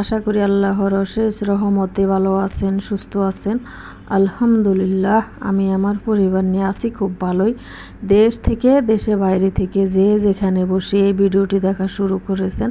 আশা করি আল্লাহর অশেষ রহমতে ভালো আছেন, সুস্থ আছেন। আলহামদুলিল্লাহ, আমি আমার পরিবার নিয়ে আছি খুব ভালোই। দেশ থেকে, দেশে বাইরে থেকে যে যেখানে বসে এই ভিডিওটি দেখা শুরু করেছেন,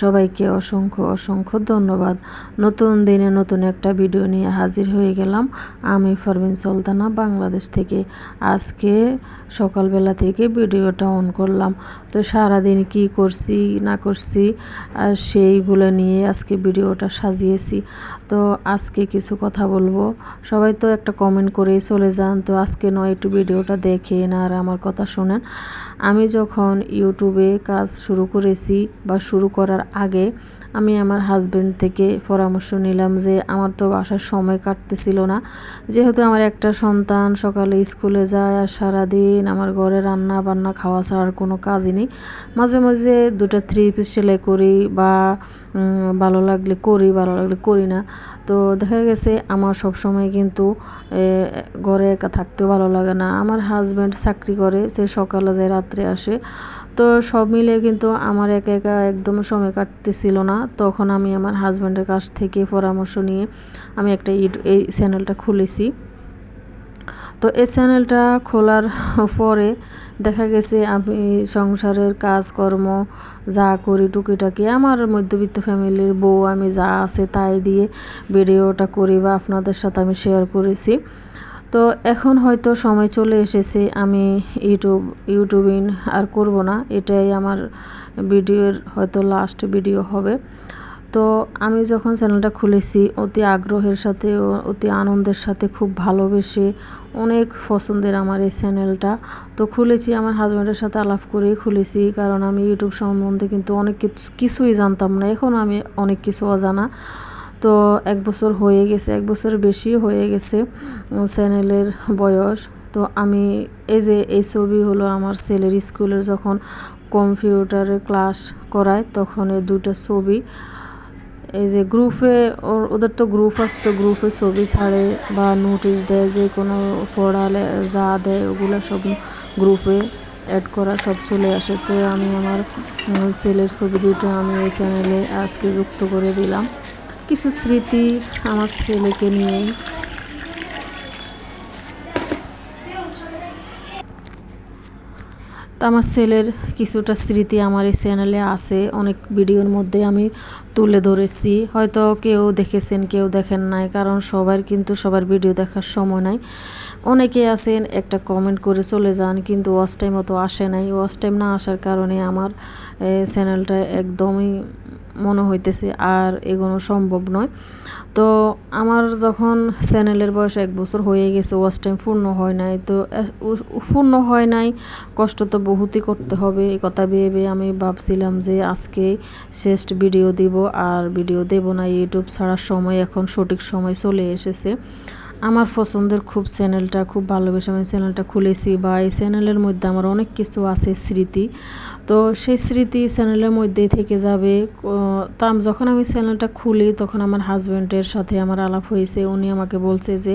সবাইকে অসংখ্য অসংখ্য ধন্যবাদ। নতুন দিনে নতুন একটা ভিডিও নিয়ে হাজির হয়ে গেলাম আমি ফারবিন সুলতানা, বাংলাদেশ থেকে। আজকে সকালবেলা থেকে ভিডিওটা অন করলাম। তো সারাদিন কি করছি, না করছি সেইগুলো নিয়ে আজকে ভিডিওটা সাজিয়েছি। তো আজকে কিছু কথা বলব। সবাই তো একটা কমেন্ট করেই চলে যান। তো আজকে নয় একটু ভিডিওটা দেখেন আর আমার কথা শোনেন। আমি যখন ইউটিউবে কাজ শুরু করেছি বা শুরু করার আগে, আমি আমার হাজব্যান্ড থেকে পরামর্শ নিলাম যে আমার তো বাসার সময় কাটতেছিল না। যেহেতু আমার একটা সন্তান, সকালে স্কুলে যায় আর সারাদিন আমার ঘরে রান্না বান্না খাওয়া ছাড়ার কোনো কাজই নেই, মাঝে মাঝে দুটো থ্রি পিস সেলাই করি বা ভালো লাগলে করি, ভালো লাগলে করি না। তো দেখা গেছে আমার সব সময় কিন্তু ঘরে একা থাকতেও ভালো লাগে না। আমার হাজব্যান্ড চাকরি করে, সে সকালে যায় রাত্রে আসে। তো সব মিলে কিন্তু আমার একা একা একদম সময় কাটতেছিল না। তখন আমি আমার হাজব্যান্ডের কাছ থেকে পরামর্শ নিয়ে আমি একটা ইউটিউব এই চ্যানেলটা খুলেছি। তো এই চ্যানেলটা খোলার পরে দেখা গেছে আমি সংসারের কাজকর্ম যা করি টুকিটাকি, আমার মধ্যবিত্ত ফ্যামিলির বউ আমি যা আছে তাই দিয়ে ভিডিওটা করি বা আপনাদের সাথে আমি শেয়ার করেছি। তো এখন হয়তো সময় চলে এসেছে আমি ইউটিউব, ইউটিউবিং আর করব না। এটাই আমার ভিডিওর হয়তো লাস্ট ভিডিও হবে। তো আমি যখন চ্যানেলটা খুলেছি, অতি আগ্রহের সাথে অতি আনন্দের সাথে, খুব ভালোবেসে অনেক পছন্দের আমার এই চ্যানেলটা তো খুলেছি, আমার হাজব্যান্ডের সাথে আলাপ করেই খুলেছি, কারণ আমি ইউটিউব সম্বন্ধে কিন্তু অনেক কিছুই জানতাম না। এখন আমি অনেক কিছু অজানা। তো এক বছর হয়ে গেছে, এক বছর বেশি হয়ে গেছে চ্যানেলের বয়স। তো আমি এই যে এই ছবি হলো আমার ছেলের স্কুলের যখন কম্পিউটারে ক্লাস করায়, তখন এই দুটো ছবি। এই যে গ্রুপে ওদের তো গ্রুপ আছে, তো গ্রুপে ছবি ছাড়ে বা নোটিশ দেয়, যে কোনো পড়ালে যা দেয়, ওগুলো সব গ্রুপে অ্যাড করা সব চলে আসে। তো আমি আমার ছেলের ছবি দুটো আমি এই চ্যানেলে আজকে যুক্ত করে দিলাম। কিছু স্মৃতি আমার ছেলেকে নিয়ে। আমার ছেলের কিছুটা স্মৃতি আমার এই চ্যানেলে আছে। অনেক ভিডিওর মধ্যে আমি তুলে ধরেছি। হয়তো কেউ দেখেছেন, কেউ দেখেন নাই, কারণ সবার কিন্তু সবার ভিডিও দেখার সময় নাই। অনেকে আছেন, একটা কমেন্ট করে চলে যান, কিন্তু ওয়াচ টাইম অত আসে নাই। ওয়াচ টাইম না আসার কারণে আমার চ্যানেলটা একদমই মনে হইতেছে আর এগোনো সম্ভব নয়। তো আমার যখন চ্যানেলের বয়স এক বছর হয়ে গেছে ওয়াচ টাইম পূর্ণ হয় নাই, তো পূর্ণ হয় নাই, কষ্ট তো বহুতই করতে হবে। এই কথা ভেবে আমি ভাবছিলাম যে আজকে শেষ ভিডিও দিব, আর ভিডিও দেব না ইউটিউব ছাড়ার সময় এখন সঠিক সময় চলে এসেছে। আমার পছন্দের খুব চ্যানেলটা, খুব ভালোবেসে আমি চ্যানেলটা খুলেছি বা এই চ্যানেলের মধ্যে আমার অনেক কিছু আছে স্মৃতি। তো সেই স্মৃতি চ্যানেলের মধ্যেই থেকে যাবে তা যখন আমি চ্যানেলটা খুলি তখন আমার হাজব্যান্ডের সাথে আমার আলাপ হয়েছে, উনি আমাকে বলছে যে,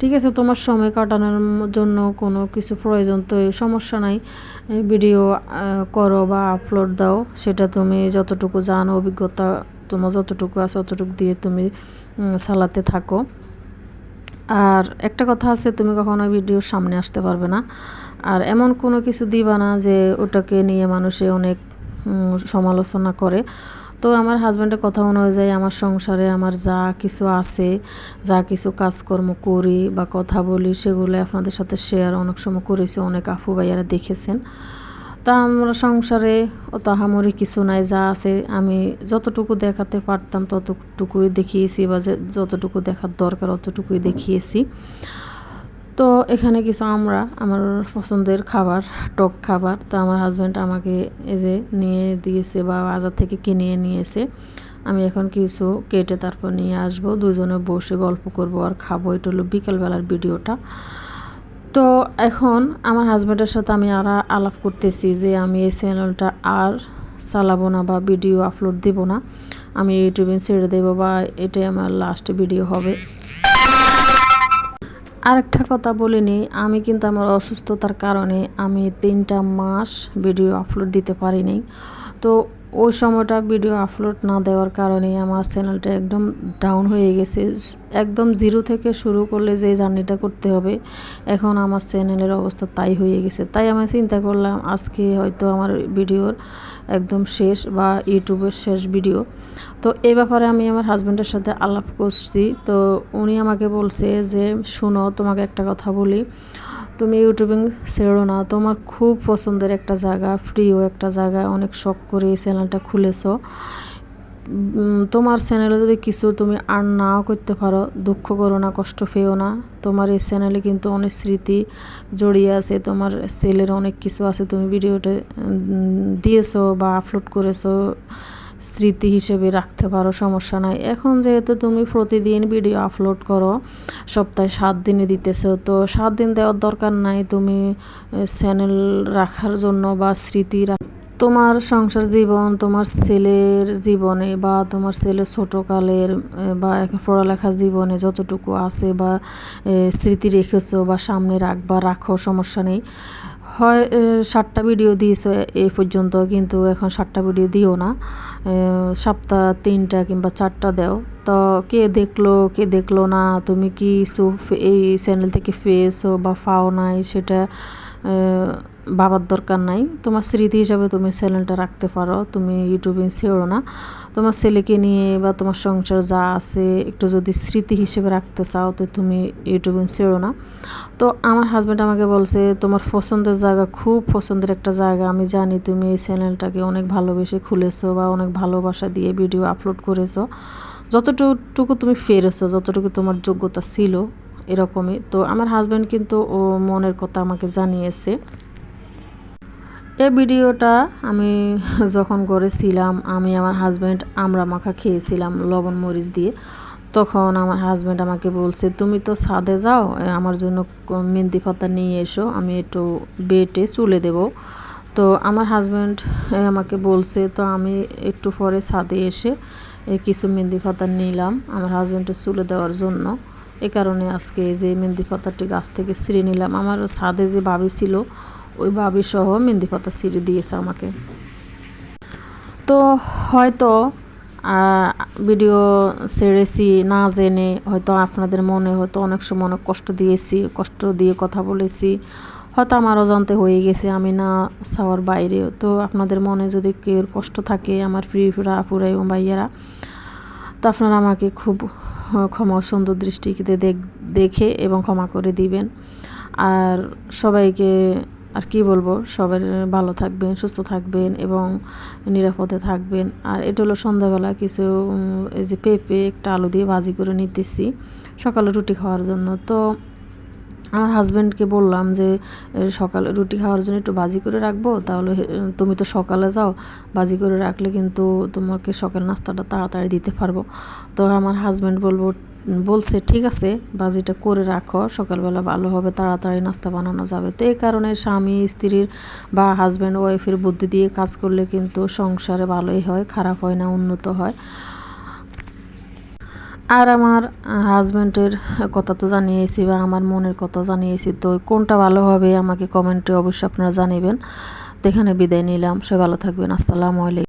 ঠিক আছে, তোমার সময় কাটানোর জন্য কোনো কিছু প্রয়োজন, তো সমস্যা নাই ভিডিও করো বা আপলোড দাও, সেটা তুমি যতটুকু জানো, অভিজ্ঞতা তোমার যতটুকু আছে ততটুকু দিয়ে তুমি চালাতে থাকো। আর একটা কথা আছে, তুমি কখনো ভিডিওর সামনে আসতে পারবে না। আর এমন কোনো কিছু দিবা না যে ওটাকে নিয়ে মানুষে অনেক সমালোচনা করে। তো আমার হাজব্যান্ডের কথা অনুযায়ী আমার সংসারে আমার যা কিছু আছে, যা কিছু কাজকর্ম করি বা কথা বলি, সেগুলো আপনাদের সাথে শেয়ার অনেক সময় করেছি। অনেক আফু ভাইয়ারা দেখেছেন। তা আমরা সংসারে অত আহামরি কিছু নাই, যা আছে আমি যতটুকু দেখাতে পারতাম ততটুকুই দেখিয়েছি বা যে যতটুকু দেখার দরকার অতটুকুই দেখিয়েছি। তো এখানে কিছু আমরা, আমার পছন্দের খাবার, টক খাবার, তো আমার হাজব্যান্ড আমাকে এই যে নিয়ে দিয়েছে বা বাজার থেকে কিনে নিয়েছে। আমি এখন কিছু কেটে তারপর নিয়ে আসব, দুজনে বসে গল্প করব আর খাব, এটা হলো বিকালবেলার ভিডিওটা। তো এখন আমার হাজব্যান্ডের সাথে আমি আর, আলাপ করতেছি যে আমি এই চ্যানেলটা আর চালাবো না বা ভিডিও আপলোড দেব না। আমি ইউটিউবে ছেড়ে দেবো বা এটাই আমার লাস্ট ভিডিও হবে। আরেকটা কথা বলিনি আমি কিন্তু আমার অসুস্থতার কারণে আমি তিনটা মাস ভিডিও আপলোড দিতে পারিনি তো ওই সময়টা ভিডিও আপলোড না দেওয়ার কারণে আমার চ্যানেলটা একদম ডাউন হয়ে গেছে। একদম জিরো থেকে শুরু করলে যে জার্নিটা করতে হবে, এখন আমার চ্যানেলের অবস্থা তাই হয়ে গেছে। তাই আমি চিন্তা করলাম, আজকে হয়তো আমার ভিডিওর একদম শেষ বা ইউটিউবের শেষ ভিডিও তো এই ব্যাপারে আমি আমার হাজব্যান্ডের সাথে আলাপ করছি। তো উনি আমাকে বলছে যে, শুনো, তোমাকে একটা কথা বলি। তুমি ইউটিউবিং ছেড়ো না। তোমার খুব পছন্দের একটা জায়গা ফ্রিও একটা জায়গা। অনেক শখ করে এই চ্যানেলটা খুলেছ। তোমার চ্যানেলে যদি কিছু তুমি আর নাও করতে পারো, দুঃখ করো না, কষ্ট পেও না। তোমার এই চ্যানেলে কিন্তু অনেক স্মৃতি জড়িয়ে আছে। তোমার ছেলের অনেক কিছু আছে তুমি ভিডিওতে দিয়েছ বা আপলোড করেছ। স্মৃতি হিসেবে রাখতে পারো, সমস্যা নাই। এখন যেহেতু তুমি প্রতিদিন ভিডিও আপলোড করো, সপ্তাহে সাত দিনে দিতেছো, তো সাত দিন দেওয়ার দরকার নাই তুমি চ্যানেল রাখার জন্য বা স্মৃতি তোমার সংসার জীবন, তোমার ছেলের জীবনে বা তোমার ছেলের ছোটোকালের বা পড়ালেখার জীবনে যতটুকু আছে বা স্মৃতি রেখেছো বা সামনে রাখবা, রাখো, সমস্যা নেই। হয় সাতটা ভিডিও দিয়েছ এই পর্যন্ত, কিন্তু এখন সাতটা ভিডিও দিও না। সপ্তাহ তিনটা কিংবা চারটা দাও। তো কে দেখল কে দেখল না, তুমি কি এই চ্যানেল থেকে পেয়েছ বা পাও নাই সেটা ভাবার দরকার নাই। তোমার স্মৃতি হিসাবে তুমি চ্যানেলটা রাখতে পারো। তুমি ইউটিউবে ছেড়ো না। তোমার ছেলেকে নিয়ে বা তোমার সংসার যা আছে একটু যদি স্মৃতি হিসেবে রাখতে চাও, তো তুমি ইউটিউবে ছেড়ো না। তো আমার হাজব্যান্ড আমাকে বলছে, তোমার পছন্দের জায়গা খুব পছন্দের একটা জায়গা। আমি জানি তুমি এই চ্যানেলটাকে অনেক ভালোবেসে খুলেছো বা অনেক ভালোবাসা দিয়ে ভিডিও আপলোড করেছ। যতটুকু তুমি ফেরেছো যতটুকু তোমার যোগ্যতা ছিল, এরকমই। তো আমার হাজব্যান্ড কিন্তু ও মনের কথা আমাকে জানিয়েছে। এই ভিডিওটা আমি যখন করেছিলাম, আমি আমার হাজব্যান্ড আমরা মাখা খেয়েছিলাম লবণ মরিচ দিয়ে। তখন আমার হাজব্যান্ড আমাকে বলছে, তুমি তো ছাদে যাও আমার জন্য মেহেন্দি পাতা নিয়ে এসো, আমি একটু বেটে চুলে দেব। তো আমার হাজব্যান্ড আমাকে বলছে, তো আমি একটু পরে ছাদে এসে কিছু মেহেন্দি পাতা নিলাম আমার হাজব্যান্ডের চুলে দেওয়ার জন্য। এ কারণে আজকে যে মেহেন্দি পাতাটি গাছ থেকে ছিঁড়ে নিলাম। আমার ছাদে যে বাবি ছিল ওই বাবি সহ মেহেন্দি পাতা ছিঁড়ে দিয়েছে আমাকে। তো হয়তো ভিডিও ছেড়েছি না জেনে হয়তো আপনাদের মনে হয়তো অনেক সময় অনেক কষ্ট দিয়েছি, কষ্ট দিয়ে কথা বলেছি। হয়তো আমার অজান্তে হয়ে গেছে, আমি না চাওয়ার বাইরে। তো আপনাদের মনে যদি কেউ কষ্ট থাকে, আমার প্রিয়রা আপুরা এবং ভাইয়েরা, তো আপনারা আমাকে খুব ক্ষমা সুন্দর দৃষ্টিতে দেখে এবং ক্ষমা করে দিবেন। আর সবাইকে আর কি বলব, সবাই ভালো থাকবেন, সুস্থ থাকবেন এবং নিরাপদে থাকবেন। আর এটা হলো সন্ধ্যাবেলা কিছু এই যে পেঁপে একটা আলু দিয়ে ভাজি করে নিতেছি সকালে রুটি খাওয়ার জন্য। তো আমার হাজব্যান্ডকে বললাম যে সকালে রুটি খাওয়ার জন্য একটু বাজি করে রাখব, তাহলে তুমি তো সকালে যাও বাজি করে রাখলে কিন্তু তোমাকে সকাল নাস্তাটা তাড়াতাড়ি দিতে পারব। তো আমার হাজব্যান্ড বলব বলছে, ঠিক আছে, বাজিটা করে রাখো, সকালবেলা ভালো হবে, তাড়াতাড়ি নাস্তা বানানো যাবে। তো এই কারণে স্বামী, স্ত্রীর বা হাজব্যান্ড ওয়াইফের বুদ্ধি দিয়ে কাজ করলে কিন্তু সংসারে ভালোই হয়, খারাপ হয় না, উন্নত হয়। আর আমার হাজব্যান্ডের কথা তো জানিয়েছি বা আমার মনের কথা জানিয়েছি, তো কোনটা ভালো হবে আমাকে কমেন্টে অবশ্যই আপনারা জানাবেন। তো এখানে বিদায় নিলাম সে ভালো থাকবেন, আসসালামু আলাইকুম।